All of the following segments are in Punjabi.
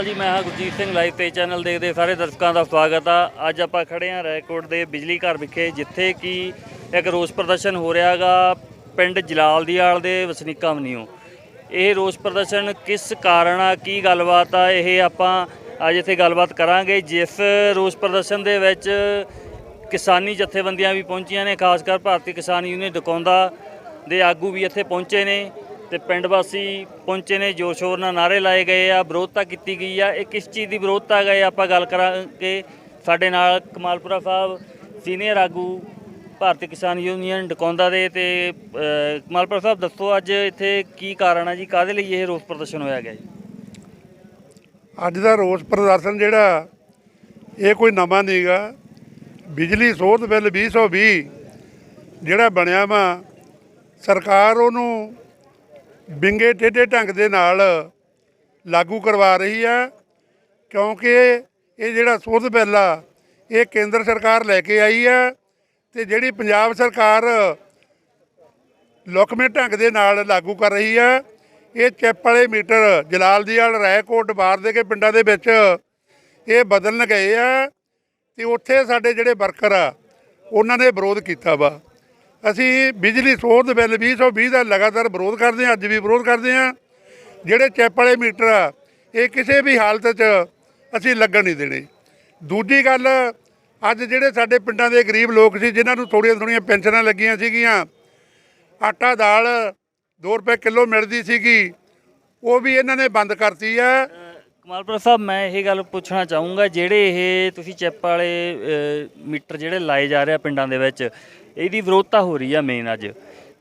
ਅਕਾਲ ਜੀ, ਮੈਂ ਹਾਂ ਗੁਰਜੀਤ ਸਿੰਘ ਲਾਈਵ ਤੇ ਚੈਨਲ ਦੇਖਦੇ ਸਾਰੇ ਦਰਸ਼ਕਾਂ ਦਾ ਸਵਾਗਤ ਆ। ਅੱਜ ਆਪਾਂ ਖੜੇ ਹਾਂ ਰਾਏਕੋਟ ਦੇ ਬਿਜਲੀ ਘਰ ਵਿਖੇ, ਜਿੱਥੇ ਕਿ ਇੱਕ ਰੋਸ ਪ੍ਰਦਰਸ਼ਨ ਹੋ ਰਿਹਾਗਾ ਪਿੰਡ ਜਲਾਲ ਦੀਆਲ ਦੇ ਵਸਨੀਕਾਂ ਵੱਲੋਂ। ਇਹ ਰੋਸ ਪ੍ਰਦਰਸ਼ਨ ਕਿਸ ਕਾਰਨ ਆ, ਕੀ ਗੱਲਬਾਤ ਆ, ਇਹ ਆਪਾਂ ਅੱਜ ਇੱਥੇ ਗੱਲਬਾਤ ਕਰਾਂਗੇ, ਜਿਸ ਰੋਸ ਪ੍ਰਦਰਸ਼ਨ ਦੇ ਵਿੱਚ ਕਿਸਾਨੀ ਜਥੇਬੰਦੀਆਂ ਵੀ ਪਹੁੰਚੀਆਂ ਨੇ, ਖਾਸ ਕਰ ਭਾਰਤੀ ਕਿਸਾਨ ਯੂਨੀਅਨ ਡਕੌਂਦਾ ਦੇ ਆਗੂ ਵੀ ਇੱਥੇ ਪਹੁੰਚੇ ਨੇ। ਤੇ ਪਿੰਡ ਵਾਸੀ ਪਹੁੰਚੇ ਨੇ ਜੋਰ ਸ਼ੋਰ ਨਾਲ ਨਾਰੇ ਲਾਏ ਗਏ ਆ, ਵਿਰੋਧਤਾ ਕੀਤੀ ਗਈ ਆ। ਇਹ ਕਿਸ ਚੀਜ਼ ਦੀ ਵਿਰੋਧਤਾ ਗਏ ਆਪਾਂ ਗੱਲ ਕਰਾਂਗੇ। ਸਾਡੇ ਨਾਲ ਕਮਾਲਪੁਰਾ ਸਾਹਿਬ ਸੀਨੀਅਰ ਆਗੂ ਭਾਰਤੀ ਕਿਸਾਨ ਯੂਨੀਅਨ ਡਕੌਂਦਾ ਦੇ ਤੇ ਕਮਾਲਪੁਰਾ ਸਾਹਿਬ, ਦੱਸੋ ਅੱਜ ਇੱਥੇ ਕੀ ਕਾਰਨ ਆ ਜੀ? ਕਾਦੇ ਲਈ ਇਹ ਰੋਸ ਪ੍ਰਦਰਸ਼ਨ ਹੋਇਆ ਗਿਆ ਜੀ? ਅੱਜ ਦਾ ਰੋਸ ਪ੍ਰਦਰਸ਼ਨ ਜਿਹੜਾ, ਇਹ ਕੋਈ ਨਵਾਂ ਨਹੀਂਗਾ। ਬਿਜਲੀ ਸੋਧ ਬਿੱਲ 2020 ਜਿਹੜਾ ਬਣਿਆ ਵਾ, ਸਰਕਾਰ ਉਹਨੂੰ ਵਿੰਗੇ ਟੇਢੇ ਢੰਗ ਦੇ ਨਾਲ ਲਾਗੂ ਕਰਵਾ ਰਹੀ ਆ, ਕਿਉਂਕਿ ਇਹ ਜਿਹੜਾ ਸੋਧ ਬਿੱਲ ਆ, ਇਹ ਕੇਂਦਰ ਸਰਕਾਰ ਲੈ ਕੇ ਆਈ ਹੈ ਤੇ ਜਿਹੜੀ ਪੰਜਾਬ ਸਰਕਾਰ ਲੁਕਵੇਂ ਢੰਗ ਦੇ ਨਾਲ ਲਾਗੂ ਕਰ ਰਹੀ ਹੈ ਇਹ ਚਿੱਪ ਵਾਲੇ ਮੀਟਰ ਜਲਾਲ ਜਲਾਲਦੀਵਾਲ ਰਾਏਕੋਟ ਬਾਰ ਦੇ ਕੇ ਪਿੰਡਾਂ ਦੇ ਵਿੱਚ ਇਹ ਬਦਲਣ ਗਏ ਆ ਤੇ ਉੱਥੇ ਸਾਡੇ ਜਿਹੜੇ ਵਰਕਰ ਆ, ਉਹਨਾਂ ਨੇ ਵਿਰੋਧ ਕੀਤਾ ਵਾ। ਅਸੀਂ ਬਿਜਲੀ ਸੋਧ ਬਿੱਲ 2020 ਦਾ ਲਗਾਤਾਰ ਵਿਰੋਧ ਕਰਦੇ ਹਾਂ, ਅੱਜ ਵੀ ਵਿਰੋਧ ਕਰਦੇ ਹਾਂ। ਜਿਹੜੇ ਚੈਪ ਵਾਲੇ ਮੀਟਰ ਆ, ਇਹ ਕਿਸੇ ਵੀ ਹਾਲਤ 'ਚ ਅਸੀਂ ਲੱਗਣ ਨਹੀਂ ਦੇਣੇ। ਦੂਜੀ ਗੱਲ, ਅੱਜ ਜਿਹੜੇ ਸਾਡੇ ਪਿੰਡਾਂ ਦੇ ਗਰੀਬ ਲੋਕ ਸੀ, ਜਿਨ੍ਹਾਂ ਨੂੰ ਥੋੜ੍ਹੀਆਂ ਥੋੜ੍ਹੀਆਂ ਪੈਨਸ਼ਨਾਂ ਲੱਗੀਆਂ ਸੀਗੀਆਂ, ਆਟਾ ਦਾਲ 2 ਰੁਪਏ ਕਿਲੋ ਮਿਲਦੀ ਸੀਗੀ, ਉਹ ਵੀ ਇਹਨਾਂ ਨੇ ਬੰਦ ਕਰਤੀ ਆ। ਕਮਾਲਪੁਰ ਸਾਹਿਬ, ਮੈਂ ਇਹ ਗੱਲ ਪੁੱਛਣਾ ਚਾਹੂੰਗਾ, ਜਿਹੜੇ ਇਹ ਤੁਸੀਂ ਚੈਪ ਵਾਲੇ ਮੀਟਰ ਜਿਹੜੇ ਲਾਏ ਜਾ ਰਹੇ ਆ ਪਿੰਡਾਂ ਦੇ ਵਿੱਚ, ਇਹਦੀ ਵਿਰੋਧਤਾ ਹੋ ਰਹੀ ਆ ਮੇਨ ਅੱਜ।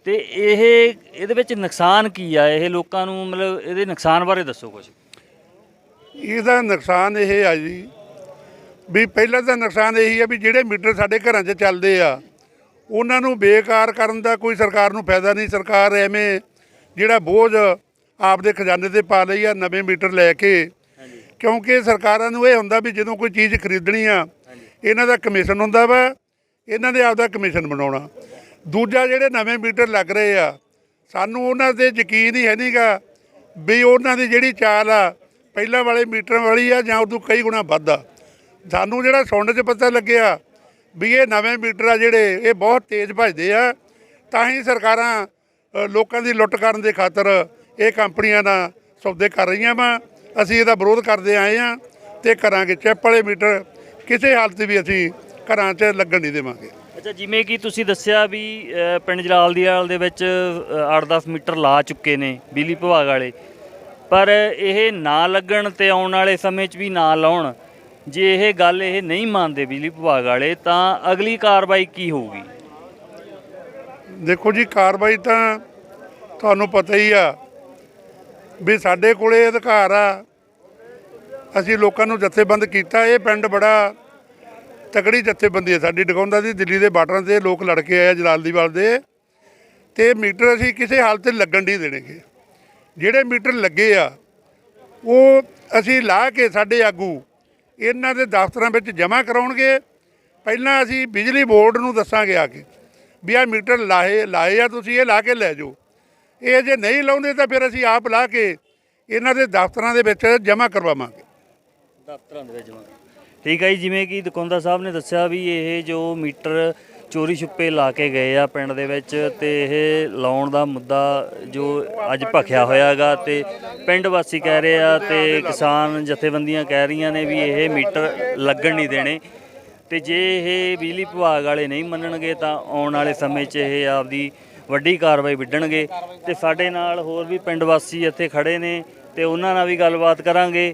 ਤੇ ਇਹ, ਇਹਦੇ ਵਿੱਚ ਨੁਕਸਾਨ ਕੀ ਆ? ਇਹ ਲੋਕਾਂ ਨੂੰ ਮਤਲਬ ਇਹਦੇ ਨੁਕਸਾਨ ਬਾਰੇ ਦੱਸੋ ਕੁਝ ਇਹਦਾ ਨੁਕਸਾਨ ਇਹ ਆ ਜੀ, ਵੀ ਪਹਿਲਾਂ ਤਾਂ ਨੁਕਸਾਨ ਇਹੀ ਆ ਵੀ ਜਿਹੜੇ ਮੀਟਰ ਸਾਡੇ ਘਰਾਂ 'ਚ ਚੱਲਦੇ ਆ, ਉਹਨਾਂ ਨੂੰ ਬੇਕਾਰ ਕਰਨ ਦਾ ਕੋਈ ਸਰਕਾਰ ਨੂੰ ਫਾਇਦਾ ਨਹੀਂ। ਸਰਕਾਰ ਐਵੇਂ ਜਿਹੜਾ ਬੋਝ ਆਪਦੇ ਖਜ਼ਾਨੇ ਤੇ ਪਾ ਲਈ ਆ, ਨਵੇਂ ਮੀਟਰ ਲੈ ਕੇ ਕਿਉਂਕਿ ਸਰਕਾਰਾਂ ਨੂੰ ਇਹ ਹੁੰਦਾ ਵੀ ਜਦੋਂ ਕੋਈ ਚੀਜ਼ ਖਰੀਦਣੀ ਆ ਇਹਨਾਂ ਦਾ ਕਮਿਸ਼ਨ ਹੁੰਦਾ ਵਾ ਇਹਨਾਂ ਨੇ ਆਪਦਾ ਕਮਿਸ਼ਨ ਬਣਾਉਣਾ। ਦੂਜਾ ਜਿਹੜੇ ਨਵੇਂ ਮੀਟਰ ਲੱਗ ਰਹੇ ਆ ਸਾਨੂੰ ਉਹਨਾਂ ਤੇ ਯਕੀਨ ਹੀ ਹੈ ਨਹੀਂਗਾ ਵੀ ਉਹਨਾਂ ਦੀ ਜਿਹੜੀ ਚਾਲ ਆ ਪਹਿਲਾਂ ਵਾਲੇ ਮੀਟਰਾਂ ਵਾਲੀ ਆ ਜਾਂ ਉਦੋਂ ਕਈ ਗੁਣਾ ਵੱਧ ਆ। ਸਾਨੂੰ ਜਿਹੜਾ ਸੁਣਨ 'ਚ ਪਤਾ ਲੱਗਿਆ ਵੀ ਇਹ ਨਵੇਂ ਮੀਟਰ ਆ ਜਿਹੜੇ ਇਹ ਬਹੁਤ ਤੇਜ਼ ਭਜਦੇ ਆ ਤਾਂ ਹੀ ਸਰਕਾਰਾਂ ਲੋਕਾਂ ਦੀ ਲੁੱਟ ਕਰਨ ਦੇ ਖਾਤਰ ਇਹ ਕੰਪਨੀਆਂ ਨਾਲ ਸੌਦੇ ਕਰ ਰਹੀਆਂ ਵਾ। ਅਸੀਂ ਇਹਦਾ ਵਿਰੋਧ ਕਰਦੇ ਆਏ ਆ ਤੇ ਕਰਾਂਗੇ। ਚਿੱਪ ਵਾਲੇ ਮੀਟਰ ਕਿਸੇ ਹਾਲਤ ਵੀ ਅਸੀਂ ਘਰਾਂ 'ਚ ਲੱਗਣ ਨਹੀਂ ਦੇਵਾਂਗੇ। ਅੱਛਾ ਜਿਵੇਂ ਕਿ ਤੁਸੀਂ ਦੱਸਿਆ ਵੀ ਪਿੰਡ ਜਲਾਲਦੀਵਾਲ ਦੇ ਵਿੱਚ 8-10 ਮੀਟਰ ਲਾ ਚੁੱਕੇ ਨੇ ਬਿਜਲੀ ਵਿਭਾਗ ਵਾਲੇ। ਪਰ ਇਹ ਨਾ ਲੱਗਣ ਤੇ ਆਉਣ ਵਾਲੇ ਸਮੇਂ 'ਚ ਵੀ ਨਾ ਲਾਉਣ ਜੇ ਇਹ ਗੱਲ ਇਹ ਨਹੀਂ ਮੰਨਦੇ ਬਿਜਲੀ ਵਿਭਾਗ ਵਾਲੇ ਤਾਂ ਅਗਲੀ ਕਾਰਵਾਈ ਕੀ ਹੋਊਗੀ? ਦੇਖੋ ਜੀ ਕਾਰਵਾਈ ਤਾਂ ਤੁਹਾਨੂੰ ਪਤਾ ਹੀ ਆ ਵੀ ਸਾਡੇ ਕੋਲੇ ਅਧਿਕਾਰ ਆ। ਅਸੀਂ ਲੋਕਾਂ ਨੂੰ ਜਥੇਬੰਦ ਕੀਤਾ, ਇਹ ਪਿੰਡ ਬੜਾ ਤਕੜੀ ਜਥੇਬੰਦੀ ਹੈ ਸਾਡੀ। ਡਗੌਂਦਾ ਦੀ, ਦਿੱਲੀ ਦੇ ਬਾਰਡਰਾਂ ਤੇ ਲੋਕ ਲੜ ਕੇ ਆਏ ਆ ਜਲਾਲਦੀਵਾਲ ਦੇ। ਤੇ ਮੀਟਰ ਅਸੀਂ ਕਿਸੇ ਹਾਲਤ 'ਚ ਲੱਗਣ ਨਹੀਂ ਦੇਣਗੇ। ਜਿਹੜੇ ਮੀਟਰ ਲੱਗੇ ਆ, ਉਹ ਅਸੀਂ ਲਾ ਕੇ ਸਾਡੇ ਆਗੂ ਇਹਨਾਂ ਦੇ ਦਫ਼ਤਰਾਂ ਵਿੱਚ ਜਮ੍ਹਾਂ ਕਰਾਉਣਗੇ। ਪਹਿਲਾਂ ਅਸੀਂ ਬਿਜਲੀ ਬੋਰਡ ਨੂੰ ਦੱਸਾਂਗੇ ਆ ਕੇ ਵੀ ਆਹ ਮੀਟਰ ਲਾਏ ਲਾਏ ਆ ਤੁਸੀਂ, ਇਹ ਲਾ ਕੇ ਲੈ ਜਾਓ। ਇਹ ਜੇ ਨਹੀਂ ਲਾਉਂਦੇ ਤਾਂ ਫਿਰ ਅਸੀਂ ਆਪ ਲਾ ਕੇ ਇਹਨਾਂ ਦੇ ਦਫ਼ਤਰਾਂ ਦੇ ਵਿੱਚ ਜਮ੍ਹਾਂ ਕਰਵਾਵਾਂਗੇ। ਦਫ਼ਤਰਾਂ ਦੇ ਵਿੱਚ ਜਮ੍ਹਾਂ ਠੀਕ ਹੈ ਜੀ, ਜਿਵੇਂ ਕਿ ਦੁਕਾਨਦਾਰ ਸਾਹਿਬ ਨੇ ਦੱਸਿਆ ਵੀ ਇਹ ਜੋ ਮੀਟਰ ਚੋਰੀ ਛੁੱਪੇ ਲਾ ਕੇ ਗਏ ਆ ਪਿੰਡ ਦੇ ਵਿੱਚ ਤੇ ਇਹ ਲਾਉਣ ਦਾ ਮੁੱਦਾ ਜੋ ਅੱਜ ਭਖਿਆ ਹੋਇਆਗਾ ਤੇ ਪਿੰਡ ਵਾਸੀ ਕਹਿ ਰਹੇ ਆ ਤੇ ਕਿਸਾਨ ਜਥੇਬੰਦੀਆਂ ਕਹਿ ਰਹੀਆਂ ਨੇ ਵੀ ਇਹ ਮੀਟਰ ਲੱਗਣ ਨਹੀਂ ਦੇਣੇ। ਤੇ ਜੇ ਇਹ ਬਿਜਲੀ ਵਿਭਾਗ ਵਾਲੇ ਨਹੀਂ ਮੰਨਣਗੇ ਤਾਂ ਆਉਣ ਵਾਲੇ ਸਮੇਂ 'ਚ ਇਹ ਆਪਦੀ ਵੱਡੀ ਕਾਰਵਾਈ ਵਿੱਢਣਗੇ ਤੇ ਸਾਡੇ ਨਾਲ ਹੋਰ ਵੀ ਪਿੰਡ ਵਾਸੀ ਇੱਥੇ ਖੜੇ ਨੇ ਤੇ ਉਹਨਾਂ ਨਾਲ ਵੀ ਗੱਲਬਾਤ ਕਰਾਂਗੇ।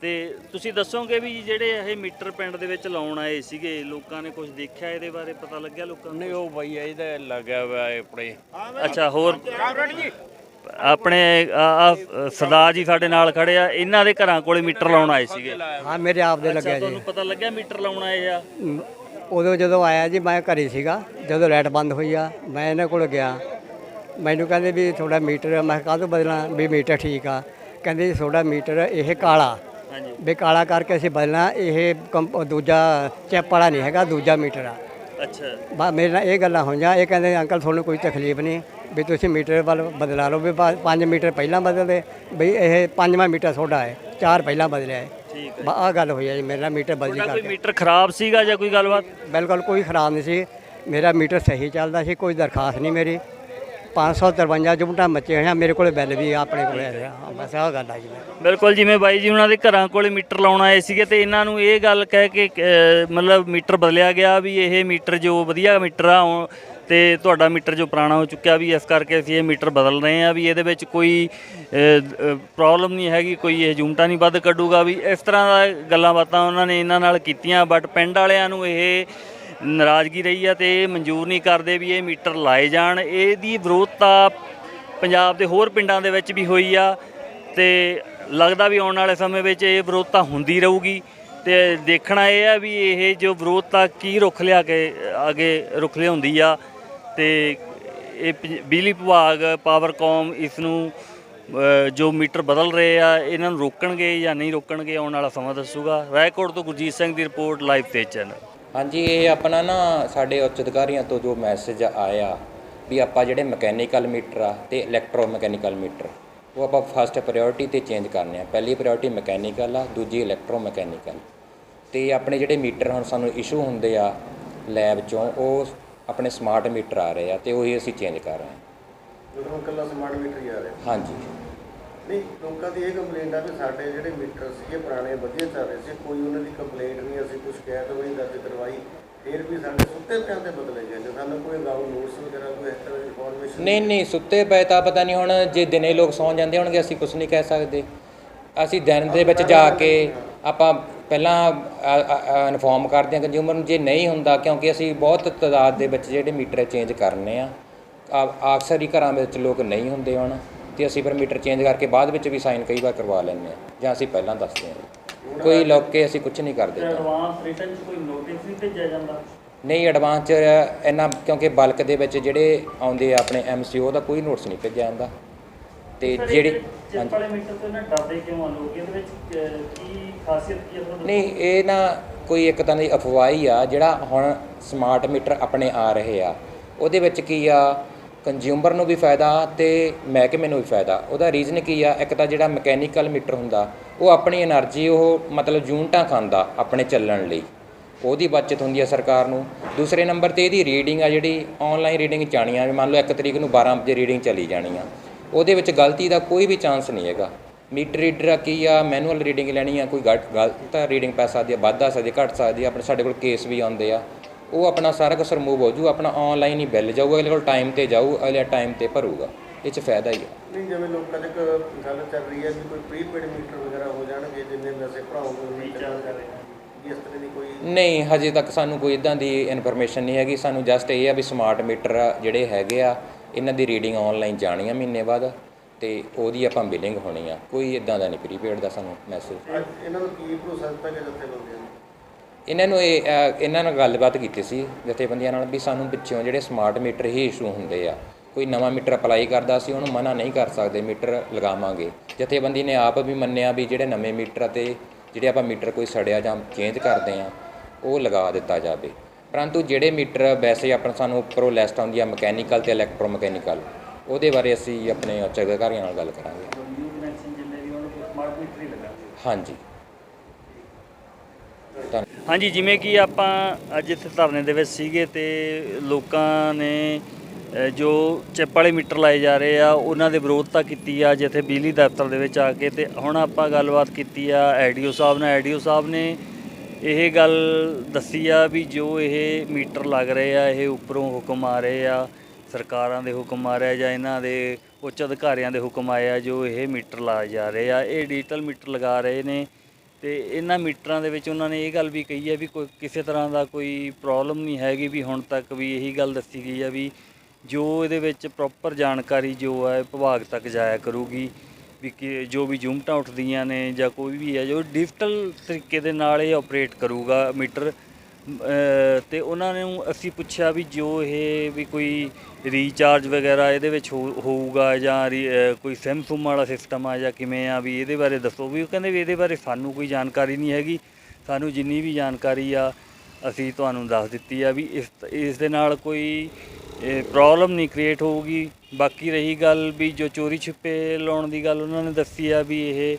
ਤੇ ਤੁਸੀਂ ਦੱਸੋਗੇ ਵੀ ਜਿਹੜੇ ਇਹ ਮੀਟਰ ਪਿੰਡ ਦੇ ਵਿੱਚ ਲਾਉਣ ਆਏ ਸੀਗੇ ਲੋਕਾਂ ਨੇ ਕੁਝ ਦੇਖਿਆ ਇਹਦੇ ਬਾਰੇ ਪਤਾ ਲੱਗਿਆ ਲੋਕਾਂ ਨੂੰ ਨਹੀਂ ਉਹ ਬਈ ਇਹਦਾ ਲੱਗਿਆ ਹੋਇਆ ਹੈ ਆਪਣੇ। ਅੱਛਾ ਹੋਰ? ਆਪਣੇ ਆ ਸਰਦਾਰ ਜੀ ਸਾਡੇ ਨਾਲ ਖੜੇ ਆ ਇਹਨਾਂ ਦੇ ਘਰਾਂ ਕੋਲੇ ਮੀਟਰ ਲਾਉਣ ਆਏ ਸੀਗੇ। ਹਾਂ ਮੇਰੇ ਆਪ ਦੇ ਲੱਗਿਆ ਜੀ। ਤੁਹਾਨੂੰ ਪਤਾ ਲੱਗਿਆ ਮੀਟਰ ਲਾਉਣ ਆਏ ਆ? ਉਦੋਂ ਜਦੋਂ ਆਇਆ ਜੀ ਮੈਂ ਘਰੇ ਸੀਗਾ ਜਦੋਂ ਲਾਈਟ ਬੰਦ ਹੋਈ ਆ ਮੈਂ ਇਹਨਾਂ ਕੋਲ ਗਿਆ। ਮੈਨੂੰ ਕਹਿੰਦੇ ਵੀ ਤੁਹਾਡਾ ਮੀਟਰ ਮੈਂ ਕਾਹਤੋਂ ਬਦਲਾਂ ਵੀ ਮੀਟਰ ਠੀਕ ਆ। ਕਹਿੰਦੇ ਜੀ ਤੁਹਾਡਾ ਮੀਟਰ ਇਹ ਕਾਲਾ। ਹਾਂਜੀ। ਵੀ ਕਾਲਾ ਕਰਕੇ ਅਸੀਂ ਬਦਲਣਾ ਇਹ ਕੰਪ- ਦੂਜਾ ਚੈਪ ਵਾਲਾ ਨਹੀਂ ਹੈਗਾ ਦੂਜਾ ਮੀਟਰ ਆ। ਅੱਛਾ। ਬਾ ਮੇਰੇ ਨਾਲ ਇਹ ਗੱਲਾਂ ਹੋਈਆਂ। ਇਹ ਕਹਿੰਦੇ ਅੰਕਲ ਤੁਹਾਨੂੰ ਕੋਈ ਤਕਲੀਫ ਨਹੀਂ ਵੀ ਤੁਸੀਂ ਮੀਟਰ ਵੱਲ ਬਦਲਾ ਲਓ ਵੀ 5 ਮੀਟਰ ਪਹਿਲਾਂ ਬਦਲਦੇ ਵੀ ਇਹ ਪੰਜਵਾਂ ਮੀਟਰ ਤੁਹਾਡਾ ਹੈ ਚਾਰ ਪਹਿਲਾਂ ਬਦਲਿਆ ਹੈ। ਠੀਕ ਆਹ ਗੱਲ ਹੋਈ ਹੈ ਜੀ ਮੇਰਾ ਮੀਟਰ ਬਦਲੀ ਕੋਈ ਕਰਕੇ। ਮੀਟਰ ਖਰਾਬ ਸੀਗਾ ਜਾਂ ਕੋਈ ਗੱਲਬਾਤ? ਬਿਲਕੁਲ ਕੋਈ ਖਰਾਬ ਨਹੀਂ ਸੀ। ਮੇਰਾ ਮੀਟਰ ਸਹੀ ਚੱਲਦਾ ਸੀ ਕੋਈ ਦਰਖਾਸਤ ਨਹੀਂ ਮੇਰੀ। 553 ਜੁਮਟਾ ਮੱਚੇ ਹੋਏ ਆ ਮੇਰੇ ਕੋਲ ਬਿੱਲ ਵੀ ਆ, ਆਪਣੇ ਕੋਲ ਹੈ ਹਾਂ, ਬਸ ਆਹ ਗੱਲ ਆ ਜੀ। ਬਿਲਕੁਲ ਜਿਵੇਂ ਬਾਈ ਜੀ ਉਹਨਾਂ ਦੇ ਘਰਾਂ ਕੋਲੇ ਮੀਟਰ ਲਾਉਣ ਆਏ ਸੀਗੇ ਤੇ ਇਹਨਾਂ ਨੂੰ ਇਹ ਗੱਲ ਕਹਿ ਕੇ ਅਹ, ਮਤਲਬ ਮੀਟਰ ਬਦਲਿਆ ਗਿਆ ਵੀ ਇਹ ਮੀਟਰ ਜੋ ਵਧੀਆ ਮੀਟਰ ਆ ਉਹ- ਤੇ ਤੁਹਾਡਾ ਮੀਟਰ ਜੋ ਪੁਰਾਣਾ ਹੋ ਚੁੱਕਿਆ ਵੀ ਇਸ ਕਰਕੇ ਅਸੀਂ ਇਹ ਮੀਟਰ ਬਦਲ ਰਹੇ ਆ ਵੀ ਇਹਦੇ ਵਿੱਚ ਕੋਈ ਪ੍ਰੋਬਲਮ ਨਹੀਂ ਹੈਗੀ ਕੋਈ ਇਹ ਜੂਮਟਾ ਨਹੀਂ ਵੱਧ ਕੱਢੂਗਾ ਵੀ ਇਸ ਤਰ੍ਹਾਂ ਦਾ ਗੱਲਾਂ ਬਾਤਾਂ ਉਹਨਾਂ ਨੇ ਇਹਨਾਂ ਨਾਲ ਕੀਤੀਆਂ ਬਟ ਪਿੰਡ ਵਾਲਿਆਂ ਨੂੰ ਇਹ ਨਾਰਾਜ਼ਗੀ ਰਹੀ ਆ ਤੇ ਇਹ ਮਨਜ਼ੂਰ ਨਹੀਂ ਕਰਦੇ ਵੀ ਇਹ ਮੀਟਰ ਲਾਏ ਜਾਣ। ਇਹਦੀ ਵਿਰੋਧਤਾ ਪੰਜਾਬ ਦੇ ਹੋਰ ਪਿੰਡਾਂ ਦੇ ਵਿੱਚ ਵੀ ਹੋਈ ਆ ਤੇ ਲੱਗਦਾ ਵੀ ਆਉਣ ਵਾਲੇ ਸਮੇਂ ਵਿੱਚ ਇਹ ਵਿਰੋਧਤਾ ਹੁੰਦੀ ਰਹੂਗੀ। ਤੇ ਦੇਖਣਾ ਇਹ ਆ ਵੀ ਇਹ ਜੋ ਵਿਰੋਧਤਾ ਕੀ ਰੁਖ ਲਿਆ ਕੇ ਅੱਗੇ ਰੁਖ ਲਿਆਉਂਦੀ ਆ ਤੇ ਇਹ ਪ- ਬਿਜਲੀ ਵਿਭਾਗ ਪਾਵਰਕੌਮ ਇਸ ਨੂੰ ਜੋ ਮੀਟਰ ਬਦਲ ਰਹੇ ਆ, ਇਹਨਾਂ ਨੂੰ ਰੋਕਣਗੇ ਜਾਂ ਨਹੀਂ ਰੋਕਣਗੇ ਆਉਣ ਵਾਲਾ ਸਮਾਂ ਦੱਸੂਗਾ। ਰਾਏਕੋਟ ਤੋਂ ਗੁਰਜੀਤ ਸਿੰਘ ਦੀ ਰਿਪੋਰਟ ਲਾਈਵ ਤੇ ਚੈਨਲ ਹਾਂਜੀ ਇਹ ਆਪਣਾ ਨਾ ਸਾਡੇ ਉੱਚ ਅਧਿਕਾਰੀਆਂ ਤੋਂ ਜੋ ਮੈਸੇਜ ਆਇਆ ਵੀ ਆਪਾਂ ਜਿਹੜੇ ਮਕੈਨੀਕਲ ਮੀਟਰ ਆ ਤੇ ਇਲੈਕਟ੍ਰੋ ਮਕੈਨੀਕਲ ਮੀਟਰ ਉਹ ਆਪਾਂ ਫਸਟ ਪ੍ਰਾਇੋਰਟੀ ਤੇ ਚੇਂਜ ਕਰਨੇ ਆ। ਪਹਿਲੀ ਪ੍ਰਾਇੋਰਟੀ ਮਕੈਨੀਕਲ ਆ ਦੂਜੀ ਇਲੈਕਟ੍ਰੋ ਮਕੈਨੀਕਲ ਤੇ ਆਪਣੇ ਜਿਹੜੇ ਮੀਟਰ ਹੁਣ ਸਾਨੂੰ ਇਸ਼ੂ ਹੁੰਦੇ ਆ ਲੈਬ ਚੋਂ ਉਹ ਆਪਣੇ ਸਮਾਰਟ ਮੀਟਰ ਆ ਰਹੇ ਆ ਤੇ ਉਹੀ ਅਸੀਂ ਚੇਂਜ ਕਰ ਰਹੇ ਹਾਂ ਜਦੋਂ ਕੱਲਾ ਸਮਾਰਟ ਮੀਟਰ ਹੀ ਆ ਰਿਹਾ। ਹਾਂਜੀ। ਨਹੀਂ, ਲੋਕਾਂ ਦੀ ਇਹ ਕੰਪਲੇਂਟ ਆ ਵੀ ਸਾਡੇ ਜਿਹੜੇ ਮੀਟਰ ਸੀਗੇ ਪੁਰਾਣੇ, ਵਧੀਆ ਚੱਲ ਰਹੇ ਸੀ। ਕੋਈ ਉਹਨਾਂ ਦੀ ਕੰਪਲੇਂਟ ਨਹੀਂ, ਅਸੀਂ ਕੋਈ ਸ਼ਿਕਾਇਤ ਵੀ ਨਹੀਂ, ਦਰਜ ਕਰਵਾਈ। ਫਿਰ ਵੀ ਸਾਡੇ ਸੁੱਤੇ ਪਿਆਂ ਤੇ ਬਦਲੇ ਗਏ ਜੇ ਸਾਨੂੰ ਕੋਈ ਗਾਉਂ ਨੋਟਸ ਵਗੈਰਾ ਕੋਈ ਇਸ ਤਰ੍ਹਾਂ ਦੀ ਇਨਫੋਰਮੇਸ਼ਨ ਨਹੀਂ ਨਹੀਂ, ਸੁੱਤੇ ਪਏ ਤਾਂ ਪਤਾ ਨਹੀਂ ਹੁਣ ਜੇ ਦਿਨੇ ਲੋਕ ਸੌਂ ਜਾਂਦੇ ਹੋਣਗੇ, ਅਸੀਂ ਕੁਝ ਨਹੀਂ ਕਹਿ ਸਕਦੇ। ਅਸੀਂ ਦਿਨ ਦੇ ਵਿੱਚ ਜਾ ਕੇ ਆਪਾਂ ਪਹਿਲਾਂ ਇਨਫੋਰਮ ਕਰਦੇ ਹਾਂ ਕੰਜ਼ਿਊਮਰ ਨੂੰ, ਜੇ ਨਹੀਂ ਹੁੰਦਾ, ਕਿਉਂਕਿ ਅਸੀਂ ਬਹੁਤ ਤਾਦਾਦ ਦੇ ਵਿੱਚ ਜਿਹੜੇ ਮੀਟਰ ਚੇਂਜ ਕਰਨੇ ਆ, ਆ- ਅਕਸਰ ਹੀ ਘਰਾਂ ਵਿੱਚ ਲੋਕ ਨਹੀਂ ਹੁੰਦੇ ਹੁਣ। ਤੇ ਅਸੀਂ ਫਿਰ ਮੀਟਰ ਚੇਂਜ ਕਰਕੇ ਬਾਅਦ ਵਿੱਚ ਵੀ ਸਾਈਨ ਕਈ ਵਾਰ ਕਰਵਾ ਲੈਂਦੇ ਆ ਜਾਂ ਅਸੀਂ ਪਹਿਲਾਂ ਦੱਸਦੇ ਹਾਂ। ਕੋਈ ਲੋਕ ਕੇ ਅਸੀਂ ਕੁਝ ਨਹੀਂ ਕਰਦੇ। ਤਾਂ ਐਡਵਾਂਸ ਰਿਟਨ ਕੋਈ ਨੋਟਿਸ ਨਹੀਂ ਭੇਜਿਆ ਜਾਂਦਾ? ਨਹੀਂ ਐਡਵਾਂਸ ਚ ਇਹਨਾਂ ਕਿਉਂਕਿ ਬਲਕ ਦੇ ਵਿੱਚ ਜਿਹੜੇ ਆਉਂਦੇ ਆ ਆਪਣੇ ਐਮਸੀਓ ਦਾ ਕੋਈ ਨੋਟਿਸ ਨਹੀਂ ਭੇਜਿਆ ਜਾਂਦਾ। ਤੇ ਜਿਹੜੀ ਵਾਲੇ ਮੀਟਰ ਤੋਂ ਨਾ ਡਰਦੇ ਕਿਉਂ ਆ ਲੋਕ? ਇਹਦੇ ਵਿੱਚ ਅਹ, ਕੀ ਖਾਸੀਅਤ ਕੀ ਹੈ ਤੁਹਾਨੂੰ ਨਹੀਂ ਇਹ ਨਾ ਕੋਈ ਇੱਕ ਤਰ੍ਹਾਂ ਦੀ ਅਫਵਾਹ ਹੀ ਆ ਜਿਹੜਾ ਹੁਣ ਸਮਾਰਟ ਮੀਟਰ ਆਪਣੇ ਆ ਰਹੇ ਆ। ਉਹਦੇ ਵਿੱਚ ਕੀ ਆ ਕੰਜ਼ਿਊਮਰ ਨੂੰ ਵੀ ਫਾਇਦਾ ਤੇ ਮਹਿਕਮੇ ਨੂੰ ਵੀ ਫਾਇਦਾ। ਉਹਦਾ ਰੀਜ਼ਨ ਕੀ ਆ? ਇੱਕ ਤਾਂ ਜਿਹੜਾ ਮਕੈਨੀਕਲ ਮੀਟਰ ਹੁੰਦਾ, ਉਹ ਆਪਣੀ એનર્ਜੀ ਉਹ ਮਤਲਬ ਯੂਨਟਾਂ ਖਾਂਦਾ ਆਪਣੇ ਚੱਲਣ ਲਈ। ਉਹਦੀ ਬਚਤ ਹੁੰਦੀ ਆ ਸਰਕਾਰ ਨੂੰ। ਦੂਸਰੇ ਨੰਬਰ ਤੇ ਇਹਦੀ ਰੀਡਿੰਗ ਆ ਜਿਹੜੀ ਆਨਲਾਈਨ ਰੀਡਿੰਗ ਚਾਣੀ ਆ। ਮੰਨ ਲਓ 1 ਤਰੀਕ ਨੂੰ 12 ਵਜੇ ਰੀਡਿੰਗ ਚਲੀ ਜਾਣੀ ਆ। ਉਹਦੇ ਵਿੱਚ ਗਲਤੀ ਦਾ ਕੋਈ ਵੀ ਚਾਂਸ ਨਹੀਂ ਹੈਗਾ। ਮੀਟਰ ਰੀਡਰ ਆ ਕੀ ਆ? ਮੈਨੂਅਲ ਰੀਡਿੰਗ ਲੈਣੀ ਆ। ਕੋਈ ਗਲਤ ਰੀਡਿੰਗ ਪੈ ਸਕਦੀ ਆ, ਵੱਧ ਆ ਸਕਦੀ ਘਟ ਸਕਦੀ ਆ। ਆਪਣੇ ਸਾਡੇ ਕੋਲ ਕੇਸ ਵੀ ਆਉਂਦੇ ਆ। ਉਹ ਆਪਣਾ ਸਾਰਾ ਕੁਝ ਰਿਮੂਵ ਹੋ ਜੂ ਆਪਣਾ ਆਨਲਾਈਨ ਹੀ ਬਿੱਲ ਜਾਊਗਾ ਅਗਲੇ ਕੋਲ ਟਾਈਮ ਤੇ ਜਾਊ ਅਗਲੇ ਟਾਈਮ ਤੇ ਭਰੂਗਾ। ਇਹ 'ਚ ਫਾਇਦਾ ਹੀ ਆ। ਨਹੀਂ ਜਿਵੇਂ ਲੋਕਾਂ 'ਚ ਇੱਕ ਗੱਲ ਚੱਲ ਰਹੀ ਹੈ ਵੀ ਕੋਈ ਪ੍ਰੀਪੇਡ ਮੀਟਰ ਵਗੈਰਾ ਹੋ ਜਾਣਗੇ ਜਿੰਨੇ ਪੈਸੇ ਭਰਾਓਗੇ ਰੀਚਾਰਜ ਕਰੇ ਇਸ ਤਰ੍ਹਾਂ ਦੀ ਕੋਈ ਨਹੀਂ ਹਜੇ ਤੱਕ ਸਾਨੂੰ ਕੋਈ ਇਦਾਂ ਦੀ ਇਨਫੋਰਮੇਸ਼ਨ ਨਹੀਂ ਹੈਗੀ। ਸਾਨੂੰ ਜਸਟ ਇਹ ਆ ਵੀ ਸਮਾਰਟ ਮੀਟਰ ਜਿਹੜੇ ਹੈਗੇ ਆ ਇਹਨਾਂ ਦੀ ਰੀਡਿੰਗ ਆਨਲਾਈਨ ਜਾਣੀ ਆ ਮਹੀਨੇ ਬਾਅਦ ਤੇ ਉਹਦੀ ਆਪਾਂ ਬਿਲਿੰਗ ਹੋਣੀ ਆ। ਕੋਈ ਇਦਾਂ ਦਾ ਨਹੀਂ ਪ੍ਰੀਪੇਡ ਦਾ ਸਾਨੂੰ ਮੈਸੇਜ ਇਹਨਾਂ ਨੂੰ ਕੀ ਭਰੋਸਾ ਦਿੱਤਾ ਕਿ ਜੱਥੇ ਇਹਨਾਂ ਨੂੰ ਇਹ ਅ, ਇਹਨਾਂ ਨਾਲ ਗੱਲਬਾਤ ਕੀਤੀ ਸੀ ਜਥੇਬੰਦੀਆਂ ਨਾਲ ਵੀ ਸਾਨੂੰ ਵਿੱਚੋਂ ਜਿਹੜੇ ਸਮਾਰਟ ਮੀਟਰ ਹੀ ਇਸ਼ੂ ਹੁੰਦੇ ਆ। ਕੋਈ ਨਵਾਂ ਮੀਟਰ ਅਪਲਾਈ ਕਰਦਾ ਸੀ ਉਹਨੂੰ ਮਨਾ ਨਹੀਂ ਕਰ ਸਕਦੇ ਮੀਟਰ ਲਗਾਵਾਂਗੇ। ਜਥੇਬੰਦੀ ਨੇ ਆਪ ਵੀ ਮੰਨਿਆ ਵੀ ਜਿਹੜੇ ਨਵੇਂ ਮੀਟਰ ਅਤੇ ਜਿਹੜੇ ਆਪਾਂ ਮੀਟਰ ਕੋਈ ਸੜਿਆ ਜਾਂ ਚੇਂਜ ਕਰਦੇ ਆ ਉਹ ਲਗਾ ਦਿੱਤਾ ਜਾਵੇ। ਪਰੰਤੂ ਜਿਹੜੇ ਮੀਟਰ ਵੈਸੇ ਆਪਣਾ ਸਾਨੂੰ ਉੱਪਰੋਂ ਲਿਸਟ ਆਉਂਦੀ ਆ ਮਕੈਨੀਕਲ ਤੇ ਇਲੈਕਟ੍ਰੋ ਮਕੈਨੀਕਲ ਉਹਦੇ ਬਾਰੇ ਅਸੀਂ ਆਪਣੇ ਉੱਚ ਅਧਿਕਾਰੀਆਂ ਨਾਲ ਗੱਲ ਕਰਾਂਗੇ। ਨਿਊ ਕਨੈਕਸ਼ਨ ਜਿੰਨੇ ਵੀ ਉਹਨਾਂ ਨੂੰ ਸਮਾਰਟ ਮੀਟਰ ਹੀ ਲੱਗਾ ਹਾਂਜੀ ਧੰਨ ਹਾਂਜੀ ਜਿਵੇਂ ਕਿ ਆਪਾਂ ਅੱਜ ਇੱਥੇ ਧਰਨੇ ਦੇ ਵਿੱਚ ਸੀਗੇ ਤੇ ਲੋਕਾਂ ਨੇ ਅ, ਜੋ ਚਿੱਪ ਵਾਲੇ ਮੀਟਰ ਲਾਏ ਜਾ ਰਹੇ ਆ ਉਹਨਾਂ ਦੇ ਵਿਰੋਧਤਾ ਕੀਤੀ ਆ ਜਿੱਥੇ ਬਿਜਲੀ ਦਫ਼ਤਰ ਦੇ ਵਿੱਚ ਆ ਕੇ ਤੇ ਹੁਣ ਆਪਾਂ ਗੱਲਬਾਤ ਕੀਤੀ ਆ ਐਡੀਓ ਸਾਹਿਬ ਨਾਲ। ਐਡੀਓ ਸਾਹਿਬ ਨੇ ਇਹ ਗੱਲ ਦੱਸੀ ਆ ਵੀ ਜੋ ਇਹ ਮੀਟਰ ਲੱਗ ਰਹੇ ਆ ਇਹ ਉੱਪਰੋਂ ਹੁਕਮ ਆ ਰਹੇ ਆ ਸਰਕਾਰਾਂ ਦੇ ਹੁਕਮ ਆ ਰਹੇ ਆ ਜਾਂ ਇਹਨਾਂ ਦੇ ਉੱਚ ਅਧਿਕਾਰੀਆਂ ਦੇ ਹੁਕਮ ਆਏ ਆ ਜੋ ਇਹ ਮੀਟਰ ਲਾਏ ਜਾ ਰਹੇ ਆ। ਇਹ ਡਿਜੀਟਲ ਮੀਟਰ ਲਗਾ ਰਹੇ ਨੇ। ਤੇ ਇਹਨਾਂ ਮੀਟਰਾਂ ਦੇ ਵਿੱਚ ਉਹਨਾਂ ਨੇ ਇਹ ਗੱਲ ਵੀ ਕਹੀ ਹੈ ਵੀ ਕੋਈ ਕਿਸੇ ਤਰ੍ਹਾਂ ਦਾ ਕੋਈ ਪ੍ਰੋਬਲਮ ਨਹੀਂ ਹੈਗੀ ਵੀ ਹੁਣ ਤੱਕ ਵੀ ਇਹੀ ਗੱਲ ਦੱਸੀ ਗਈ ਹੈ ਵੀ ਜੋ ਇਹਦੇ ਵਿੱਚ ਪ੍ਰੋਪਰ ਜਾਣਕਾਰੀ ਜੋ ਹੈ ਵਿਭਾਗ ਤੱਕ ਜਾਇਆ ਕਰੂਗੀ, ਵੀ ਕਿ ਜੋ ਵੀ ਜੁਮਟਾਂ ਉੱਠਦੀਆਂ ਨੇ ਜਾਂ ਕੋਈ ਵੀ ਹੈ, ਜੋ ਡਿਜੀਟਲ ਤਰੀਕੇ ਦੇ ਨਾਲ ਇਹ ਆਪਰੇਟ ਕਰੂਗਾ ਮੀਟਰ ਤੇ ਉਹਨਾਂ ਨੂੰ ਅਸੀਂ ਪੁੱਛਿਆ ਵੀ ਜੋ ਇਹ ਵੀ ਕੋਈ ਰੀਚਾਰਜ ਵਗੈਰਾ ਇਹਦੇ ਵਿੱਚ ਹੋ- ਹੋਊਗਾ ਜਾਂ ਰੀ- ਕੋਈ ਸਿਮ ਸੁਮ ਵਾਲਾ ਸਿਸਟਮ ਆ ਜਾਂ ਕਿਵੇਂ ਆ ਵੀ ਇਹਦੇ ਬਾਰੇ ਦੱਸੋ ਵੀ ਉਹ ਕਹਿੰਦੇ ਵੀ ਇਹਦੇ ਬਾਰੇ ਸਾਨੂੰ ਕੋਈ ਜਾਣਕਾਰੀ ਨਹੀਂ ਹੈਗੀ, ਸਾਨੂੰ ਜਿੰਨੀ ਵੀ ਜਾਣਕਾਰੀ ਆ ਅਸੀਂ ਤੁਹਾਨੂੰ ਦੱਸ ਦਿੱਤੀ ਆ ਵੀ ਇਸ ਇਸ ਦੇ ਨਾਲ ਕੋਈ ਪ੍ਰੋਬਲਮ ਨਹੀਂ ਕ੍ਰੀਏਟ ਹੋਊਗੀ। ਬਾਕੀ ਰਹੀ ਗੱਲ ਵੀ ਜੋ ਚੋਰੀ ਛਿਪੇ ਲਾਉਣ ਦੀ ਗੱਲ ਉਹਨਾਂ ਨੇ ਦੱਸੀ ਆ ਵੀ ਇਹ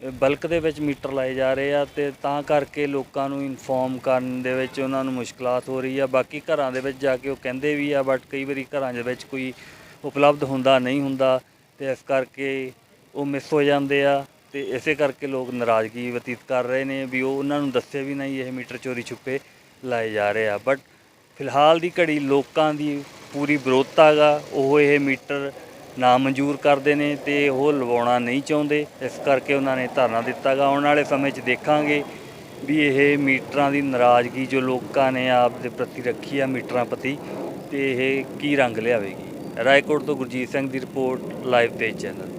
ਬਲਕ ਦੇ ਵਿੱਚ ਮੀਟਰ ਲਾਏ ਜਾ ਰਹੇ ਆ ਤੇ ਤਾਂ ਕਰਕੇ ਲੋਕਾਂ ਨੂੰ ਇਨਫੋਰਮ ਕਰਨ ਦੇ ਵਿੱਚ ਉਹਨਾਂ ਨੂੰ ਮੁਸ਼ਕਲਾਤ ਹੋ ਰਹੀ ਆ। ਬਾਕੀ ਘਰਾਂ ਦੇ ਵਿੱਚ ਜਾ ਕੇ ਉਹ ਕਹਿੰਦੇ ਵੀ ਆ, ਬਟ ਕਈ ਵਾਰੀ ਘਰਾਂ ਦੇ ਵਿੱਚ ਕੋਈ ਉਪਲਬਧ ਹੁੰਦਾ ਨਹੀਂ ਹੁੰਦਾ ਤੇ ਇਸ ਕਰਕੇ ਉਹ ਮਿਸ ਹੋ ਜਾਂਦੇ ਆ ਤੇ ਇਸੇ ਕਰਕੇ ਲੋਕ ਨਾਰਾਜ਼ਗੀ ਬਤੀਤ ਕਰ ਰਹੇ ਨੇ ਵੀ ਉਹ ਉਹਨਾਂ ਨੂੰ ਦੱਸੇ ਵੀ ਨਹੀਂ ਇਹ ਮੀਟਰ ਚੋਰੀ ਛੁਪੇ ਲਾਏ ਜਾ ਰਹੇ ਆ। ਬਟ ਫਿਲਹਾਲ ਦੀ ਘੜੀ ਲੋਕਾਂ ਦੀ ਪੂਰੀ ਵਿਰੋਧਤਾ ਗਾ, ਉਹ ਇਹ ਮੀਟਰ ਨਾ ਮਨਜ਼ੂਰ ਕਰਦੇ ਨੇ ਤੇ ਉਹ ਲਵਾਉਣਾ ਨਹੀਂ ਚਾਹੁੰਦੇ। ਇਸ ਕਰਕੇ ਉਹਨਾਂ ਨੇ ਧਰਨਾ ਦਿੱਤਾ ਗਾ ਆਉਣ ਵਾਲੇ ਸਮੇਂ 'ਚ ਦੇਖਾਂਗੇ ਵੀ ਇਹ ਮੀਟਰਾਂ ਦੀ ਨਾਰਾਜ਼ਗੀ ਜੋ ਲੋਕਾਂ ਨੇ ਆਪ ਦੇ ਪ੍ਰਤੀ ਰੱਖੀ ਆ ਮੀਟਰਾਂ ਪ੍ਰਤੀ, ਤੇ ਇਹ ਕੀ ਰੰਗ ਲਿਆਵੇਗੀ। ਰਾਏਕੋਟ ਤੋਂ ਗੁਰਜੀਤ ਸਿੰਘ ਦੀ ਰਿਪੋਰਟ, ਲਾਈਵ ਤੇਜ ਚੈਨਲ।